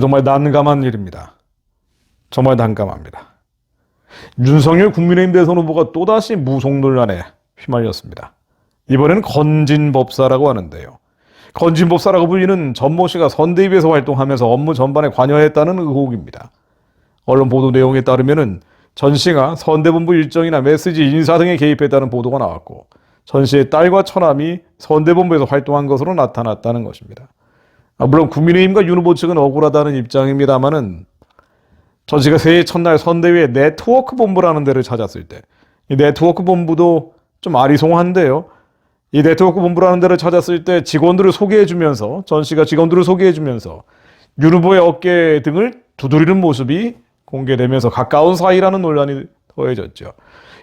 정말 난감한 일입니다. 정말 난감합니다. 윤석열 국민의힘 대선 후보가 또다시 무속 논란에 휘말렸습니다. 이번에는 건진법사라고 하는데요. 건진법사라고 불리는 전모 씨가 선대위에서 활동하면서 업무 전반에 관여했다는 의혹입니다. 언론 보도 내용에 따르면은 전 씨가 선대본부 일정이나 메시지 인사 등에 개입했다는 보도가 나왔고 전 씨의 딸과 처남이 선대본부에서 활동한 것으로 나타났다는 것입니다. 아, 물론 국민의힘과 윤 후보 측은 억울하다는 입장입니다만은 전 씨가 새해 첫날 선대위의 네트워크 본부라는 데를 찾았을 때 이 네트워크 본부도 좀 아리송한데요. 이 네트워크 본부라는 데를 찾았을 때 직원들을 소개해 주면서 전 씨가 직원들을 소개해 주면서 윤 후보의 어깨 등을 두드리는 모습이 공개되면서 가까운 사이라는 논란이 더해졌죠.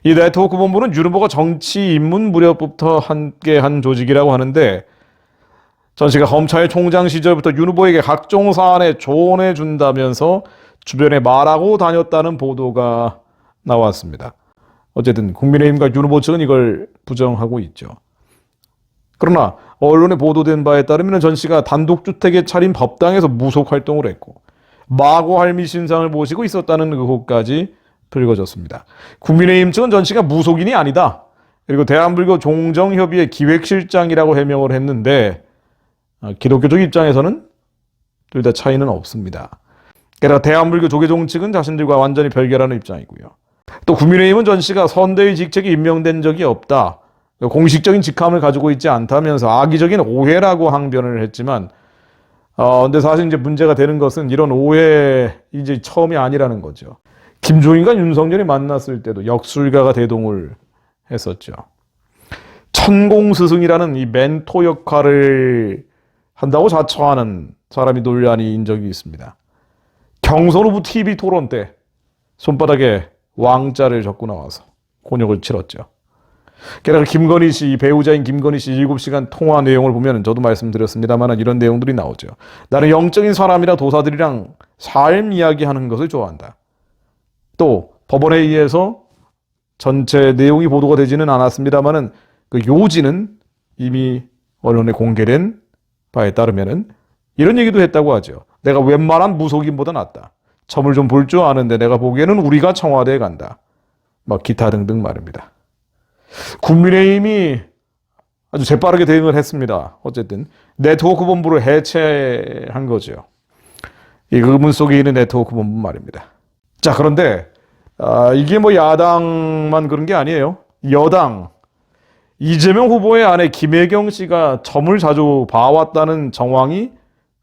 이 네트워크 본부는 윤 후보가 정치 입문 무렵부터 함께 한 조직이라고 하는데 전 씨가 검찰 총장 시절부터 윤 후보에게 각종 사안에 조언해 준다면서 주변에 말하고 다녔다는 보도가 나왔습니다. 어쨌든 국민의힘과 윤 후보 측은 이걸 부정하고 있죠. 그러나 언론에 보도된 바에 따르면 전 씨가 단독주택에 차린 법당에서 무속 활동을 했고 마고 할미 신상을 모시고 있었다는 의혹까지 불거졌습니다. 국민의힘 측은 전 씨가 무속인이 아니다. 그리고 대한불교 종정협의회 기획실장이라고 해명을 했는데 어, 기독교적 입장에서는 둘 다 차이는 없습니다. 게다가 대한불교 조계종 측은 자신들과 완전히 별개라는 입장이고요. 또 국민의힘은 전 씨가 선대위 직책에 임명된 적이 없다. 공식적인 직함을 가지고 있지 않다면서 악의적인 오해라고 항변을 했지만 어 근데 사실 이제 문제가 되는 것은 이런 오해 이제 처음이 아니라는 거죠. 김종인과 윤석열이 만났을 때도 역술가가 대동을 했었죠. 천공 스승이라는 이 멘토 역할을 한다고 자처하는 사람이 논란이 인 적이 있습니다. 경선 후보 TV 토론 때 손바닥에 왕자를 적고 나와서 곤욕을 치렀죠. 게다가 김건희 씨, 이 배우자인 김건희 씨 7시간 통화 내용을 보면 저도 말씀드렸습니다만 이런 내용들이 나오죠. 나는 영적인 사람이라 도사들이랑 삶 이야기하는 것을 좋아한다. 또 법원에 의해서 전체 내용이 보도가 되지는 않았습니다만은 그 요지는 이미 언론에 공개된 바에 따르면은 이런 얘기도 했다고 하죠. 내가 웬만한 무속인보다 낫다. 점을 좀 볼 줄 아는데 내가 보기에는 우리가 청와대에 간다. 막 기타 등등 말입니다. 국민의힘이 아주 재빠르게 대응을 했습니다. 어쨌든 네트워크 본부를 해체한 거죠. 이 의문 속에 있는 네트워크 본부 말입니다. 자 그런데 아, 이게 뭐 야당만 그런 게 아니에요. 여당 이재명 후보의 아내 김혜경 씨가 점을 자주 봐왔다는 정황이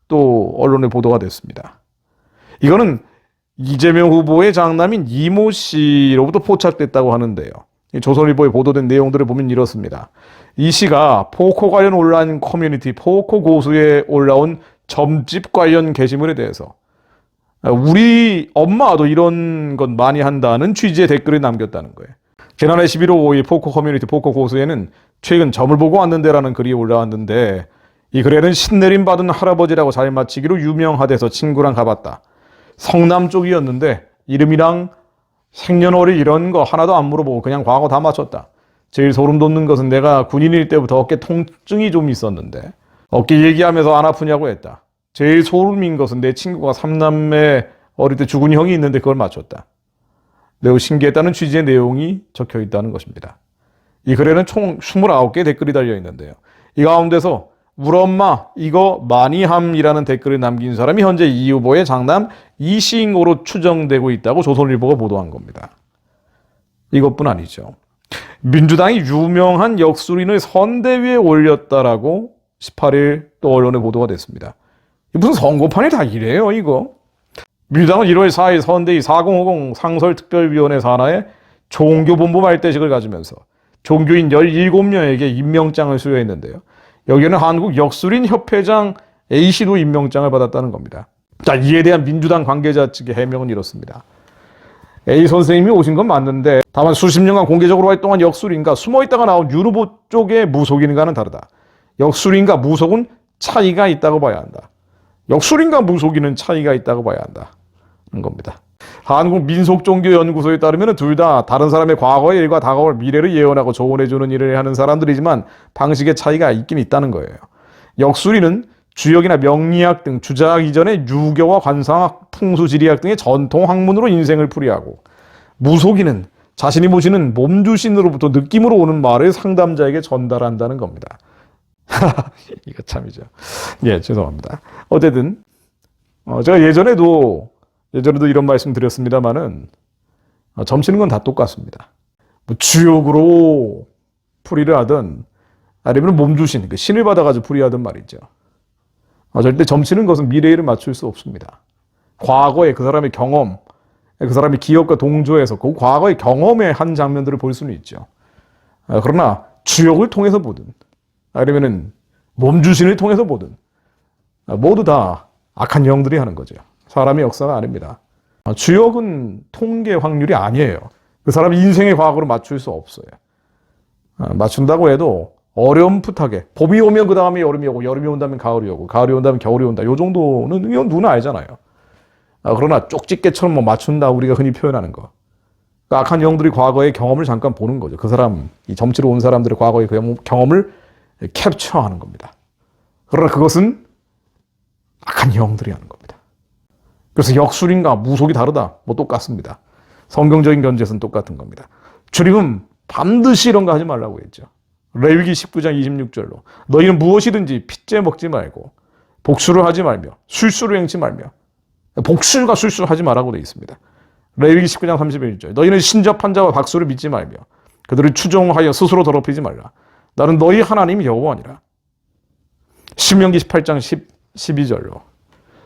또 언론에 보도가 됐습니다. 이거는 이재명 후보의 장남인 이모 씨로부터 포착됐다고 하는데요. 이 조선일보에 보도된 내용들을 보면 이렇습니다. 이 씨가 포코 관련 온라인 커뮤니티 포코 고수에 올라온 점집 관련 게시물에 대해서 우리 엄마도 이런 것 많이 한다는 취지의 댓글을 남겼다는 거예요. 지난해 11월 5일 포코 커뮤니티 포코 고수에는 최근 점을 보고 왔는데라는 글이 올라왔는데 이 글에는 신내림 받은 할아버지라고 잘 맞히기로 유명하대서 친구랑 가봤다. 성남 쪽이었는데 이름이랑 생년월일 이런 거 하나도 안 물어보고 그냥 과거 다 맞췄다. 제일 소름 돋는 것은 내가 군인일 때부터 어깨 통증이 좀 있었는데 어깨 얘기하면서 안 아프냐고 했다. 제일 소름인 것은 내 친구가 삼남매 어릴 때 죽은 형이 있는데 그걸 맞췄다. 매우 신기했다는 취지의 내용이 적혀 있다는 것입니다. 이 글에는 총 29개의 댓글이 달려 있는데요. 이 가운데서 우리 엄마 이거 많이 함이라는 댓글을 남긴 사람이 현재 이 후보의 장남 이시잉으로 추정되고 있다고 조선일보가 보도한 겁니다. 이것뿐 아니죠. 민주당이 유명한 역술인을 선대위에 올렸다라고 18일 또 언론에 보도가 됐습니다. 무슨 선거판이 다 이래요, 이거? 민주당은 1월 4일 선대위 4050 상설특별위원회 산하에 종교본부 말대식을 가지면서 종교인 17명에게 임명장을 수여했는데요. 여기는 한국 역술인 협회장 A씨도 임명장을 받았다는 겁니다. 자, 이에 대한 민주당 관계자 측의 해명은 이렇습니다. A 선생님이 오신 건 맞는데 다만 수십 년간 공개적으로 활동한 역술인과 숨어있다가 나온 윤 후보 쪽의 무속인과는 다르다. 역술인과 무속은 차이가 있다고 봐야 한다. 역술인과 무속인은 차이가 있다고 봐야 한다. 는 겁니다. 한국 민속종교연구소에 따르면 둘 다 다른 사람의 과거의 일과 다가올 미래를 예언하고 조언해주는 일을 하는 사람들이지만 방식의 차이가 있긴 있다는 거예요. 역술인은 주역이나 명리학 등 주작 이전의 유교와 관상학, 풍수지리학 등의 전통 학문으로 인생을 풀이하고 무속인은 자신이 모시는 몸주신으로부터 느낌으로 오는 말을 상담자에게 전달한다는 겁니다. 이거 참이죠. 예, 죄송합니다. 어쨌든 어, 제가 예전에도 예전에도 이런 말씀 드렸습니다만은 어, 점치는 건 다 똑같습니다. 뭐 주역으로 풀이를 하든 아니면 몸주신 그 신을 받아가지고 풀이하든 말이죠. 어, 절대 점치는 것은 미래를 맞출 수 없습니다. 과거의 그 사람의 경험, 그 사람의 기억과 동조해서 그 과거의 경험의 한 장면들을 볼 수는 있죠. 아, 그러나 주역을 통해서 보든 아니면은 몸주신을 통해서 보든 아, 모두 다 악한 영들이 하는 거죠. 사람의 역사가 아닙니다. 아, 주역은 통계 확률이 아니에요. 그 사람 인생의 과거로 맞출 수 없어요. 아, 맞춘다고 해도 어렴풋하게 봄이 오면 그 다음에 여름이 오고 여름이 온다면 가을이 오고 가을이 온다면 겨울이 온다. 요 정도는 이건 누나 알잖아요. 아, 그러나 쪽집게처럼 뭐 맞춘다 우리가 흔히 표현하는 거. 그 악한 영들이 과거의 경험을 잠깐 보는 거죠. 그 사람 이 점치러 온 사람들의 과거의 그 경험을 캡처하는 겁니다. 그러나 그것은 악한 영들이 하는 겁니다. 그래서 역술인가 무속이 다르다. 뭐 똑같습니다. 성경적인 견제에서는 똑같은 겁니다. 주님은 반드시 이런 거 하지 말라고 했죠. 레위기 19장 26절로 너희는 무엇이든지 핏째 먹지 말고 복수를 하지 말며 술수를 행치 말며 복술과 술수를 하지 말라고 되어 있습니다. 레위기 19장 31절 너희는 신접한 자와 박수를 믿지 말며 그들을 추종하여 스스로 더럽히지 말라. 나는 너희 하나님 여호와니라. 신명기 18장 10, 12절로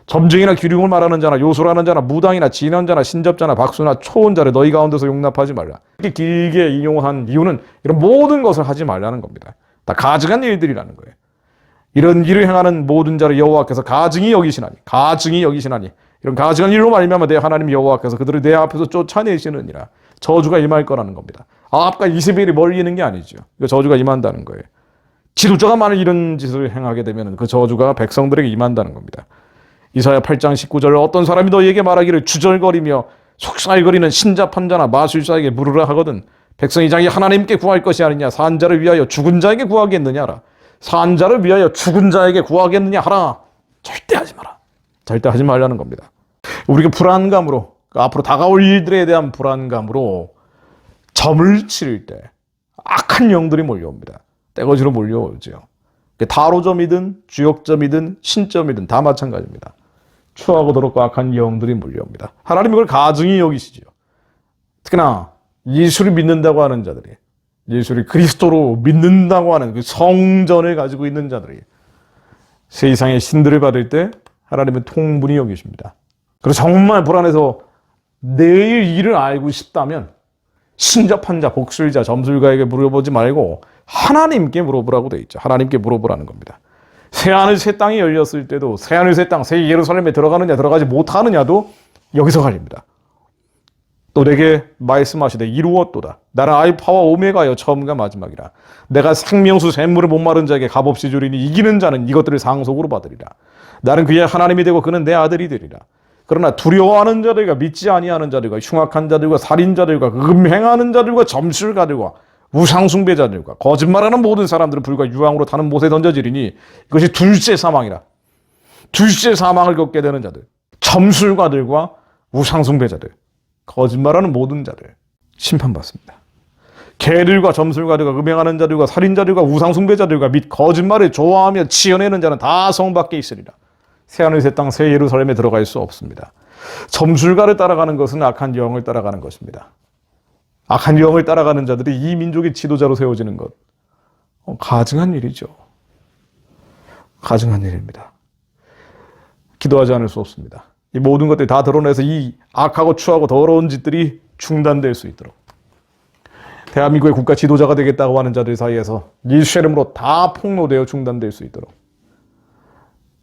점쟁이나 기륭을 말하는 자나 요술하는 자나 무당이나 진언자나 신접자나 박수나 초혼 자를 너희 가운데서 용납하지 말라. 이렇게 길게 인용한 이유는 이런 모든 것을 하지 말라는 겁니다. 다 가증한 일들이라는 거예요. 이런 일을 행하는 모든 자를 여호와께서 가증이 여기시나니 가증이 여기시나니 이런 가증한 일로 말미암아 내 하나님 여호와께서 그들을 내 앞에서 쫓아내시느니라 저주가 임할 거라는 겁니다. 아합과 이세벨이 멀리 있는 게 아니죠. 그 저주가 임한다는 거예요. 지도자가 만일 이런 짓을 행하게 되면 그 저주가 백성들에게 임한다는 겁니다. 이사야 8장 19절 어떤 사람이 너희에게 말하기를 주절거리며 속살거리는 신자판자나 마술사에게 물으라 하거든 백성이 자기 하나님께 구할 것이 아니냐? 산자를 위하여 죽은 자에게 구하겠느냐라? 산자를 위하여 죽은 자에게 구하겠느냐? 하라. 절대 하지 마라. 절대 하지 말라는 겁니다. 우리가 불안감으로 그 앞으로 다가올 일들에 대한 불안감으로 점을 치를 때 악한 영들이 몰려옵니다. 떼거지로 몰려오죠. 타로점이든 주역점이든 신점이든 다 마찬가지입니다 추하고 더럽고 악한 영들이 몰려옵니다. 하나님 이걸 가증히 여기시죠. 특히나 예수를 믿는다고 하는 자들이 예수를 그리스도로 믿는다고 하는 그 성전을 가지고 있는 자들이 세상의 신들을 받을 때 하나님은 통분히 여기십니다. 그래서 정말 불안해서 내일 일을 알고 싶다면 신접한 자, 복술자, 점술가에게 물어보지 말고 하나님께 물어보라고 돼 있죠. 하나님께 물어보라는 겁니다. 새 하늘 새 땅이 열렸을 때도 새 하늘 새 땅, 새 예루살렘에 들어가느냐 들어가지 못하느냐도 여기서 갈립니다. 또 내게 말씀하시되 이루었도다. 나는 알파와 오메가여 처음과 마지막이라. 내가 생명수 샘물을 못 마른 자에게 값없이 주리니 이기는 자는 이것들을 상속으로 받으리라. 나는 그의 하나님이 되고 그는 내 아들이 되리라. 그러나 두려워하는 자들과 믿지 아니하는 자들과 흉악한 자들과 살인자들과 음행하는 자들과 점술가들과 우상숭배자들과 거짓말하는 모든 사람들은 불과 유황으로 타는 못에 던져지리니 이것이 둘째 사망이라. 둘째 사망을 겪게 되는 자들. 점술가들과 우상숭배자들. 거짓말하는 모든 자들. 심판받습니다. 개들과 점술가들과 음행하는 자들과 살인자들과 우상숭배자들과 및 거짓말을 좋아하며 치어내는 자는 다 성 밖에 있으리라. 새하늘 새 땅 새 예루살렘에 들어갈 수 없습니다. 점술가를 따라가는 것은 악한 영을 따라가는 것입니다. 악한 영을 따라가는 자들이 이 민족의 지도자로 세워지는 것. 어, 가증한 일이죠. 가증한 일입니다. 기도하지 않을 수 없습니다. 이 모든 것들이 다 드러내서 이 악하고 추하고 더러운 짓들이 중단될 수 있도록. 대한민국의 국가 지도자가 되겠다고 하는 자들 사이에서 예수 이름으로 다 폭로되어 중단될 수 있도록.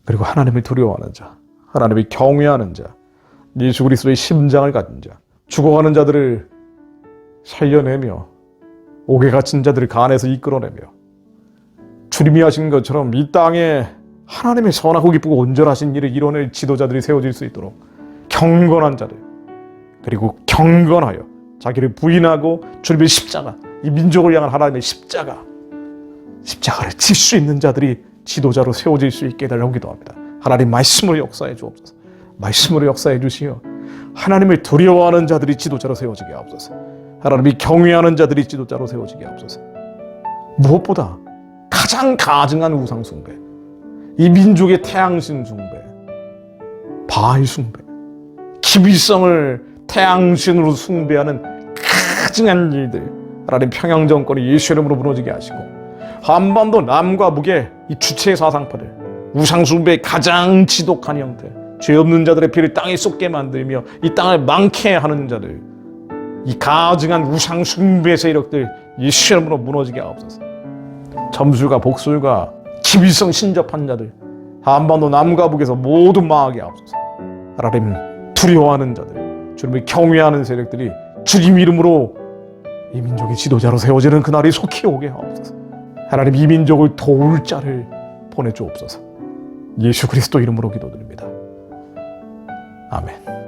그리고 하나님을 두려워하는 자, 하나님을 경외하는 자, 예수 그리스도의 심장을 가진 자, 죽어가는 자들을 살려내며 옥에 갇힌 자들을 간에서 이끌어내며 주님이 하신 것처럼 이 땅에 하나님의 선하고 기쁘고 온전하신 일을 이뤄낼 지도자들이 세워질 수 있도록 경건한 자들 그리고 경건하여 자기를 부인하고 주님의 십자가 이 민족을 향한 하나님의 십자가 십자가를 칠수 있는 자들이 지도자로 세워질 수 있게 해달라고 기도합니다. 하나님 말씀으로 역사해 주옵소서. 말씀으로 역사해 주시어 하나님을 두려워하는 자들이 지도자로 세워지게 하옵소서. 하나님이 경외하는 자들이 지도자로 세워지게 하옵소서. 무엇보다 가장 가증한 우상 숭배, 이 민족의 태양신 숭배, 바알 숭배, 기비성을 태양신으로 숭배하는 가증한 일들, 하나님 평양 정권이 예수 이름으로 무너지게 하시고 한반도 남과 북의 이 주체 사상파들, 우상 숭배의 가장 지독한 형태, 죄 없는 자들의 피를 땅에 쏟게 만들며 이 땅을 망케 하는 자들, 이 가증한 우상 숭배 세력들 예수 이름으로 무너지게 하옵소서. 점술과 복술과 기비성 신접한 자들 한반도 남과 북에서 모두 망하게 하옵소서. 하나님 두려워하는 자들, 주님을 경외하는 세력들이 주님 이름으로 이 민족의 지도자로 세워지는 그날이 속히 오게 하옵소서. 하나님 이 민족을 도울 자를 보내주옵소서. 예수 그리스도 이름으로 기도드립니다. 아멘.